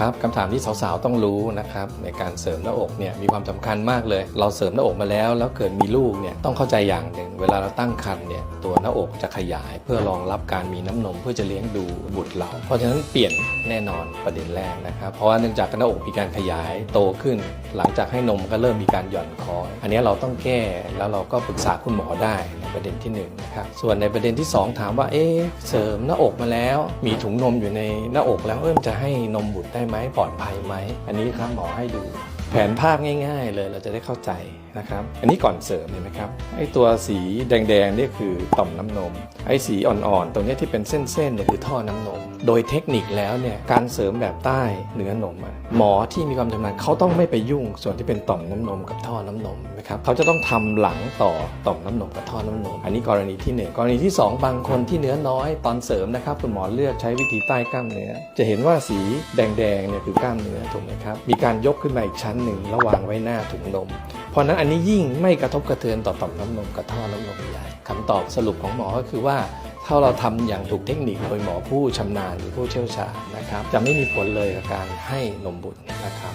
ครับคำถามที่สาวๆต้องรู้นะครับในการเสริมหน้าอกเนี่ยมีความสำคัญมากเลย เราเสริมหน้าอกมาแล้ว แล้วเกิดมีลูกเนี่ยต้องเข้าใจอย่างหนึ่งเวลาเราตั้งครรภ์เนี่ยตัวหน้าอกจะขยาย เพื่อรองรับการมีน้ำนมเพื่อจะเลี้ยงดูบุตรเรา เพราะฉะนั้นเปลี่ยนแน่นอนประเด็นแรกนะครับเพราะว่าเนื่องจากหน้าอกมีการขยายโตขึ้น หลังจากให้นมก็เริ่มมีการหย่อนคอยอันนี้เราต้องแก้แล้วเราก็ปรึกษาคุณหมอได้ ประเด็นที่หนึ่งนะครับส่วนในประเด็นที่สองถามว่าเอ๊ะเสริมหน้าอกมาแล้ว มีถุงนมอยู่ในหน้าอกแล้วเอิ่มจะให้นมบุตรได้ไหมปลอดภัยไหม อันนี้ครับหมอให้ดู แผนภาพง่าย ๆ เลยเราจะได้เข้าใจนะครับ อันนี้ก่อนเสริมเห็นไหมครับ อ้ตัวสีแดงๆนี่คือต่อมน้ำนม ไอ้สีอ่อนๆ ตรงนี้ที่เป็นเส้นๆเนี่ยคือท่อน้ำนม โดยเทคนิคแล้วเนี่ยการเสริมแบบใต้เนื้อนมอะหมอที่มีความชำนาญเขาต้องไม่ไปยุ่งส่วนที่เป็นต่อมน้ำนมกับท่อน้ำนมนะครับเขาจะต้องทำหลังต่อต่อมน้ำนมกับท่อน้ำนม อันนี้กรณีที่หนึ่งกรณีที่สองบางคนที่เนื้อน้อยตอนเสริมนะครับคุณหมอเลือกใช้วิธีใต้กล้ามเนื้อ จะเห็นว่าสีแดงๆเนี่ยคือกล้ามเนื้อถูกไหมครับมีการยกขึ้นมาอีกชั้นหนึ่งแล้ววางไว้หน้าถุงนม เพราะนั้นอันนี้ยิ่งไม่กระทบกระเทือนต่อต่อมน้ำนมกับท่อน้ำนมใหญ่คำตอบสรุปของหมอก็คือว่าถ้าเราทำอย่างถูกเทคนิคโดยหมอผู้ชำนาญหรือผู้เชี่ยวชาญนะครับ จะไม่มีผลเลยกับการให้นมบุตรนะครับ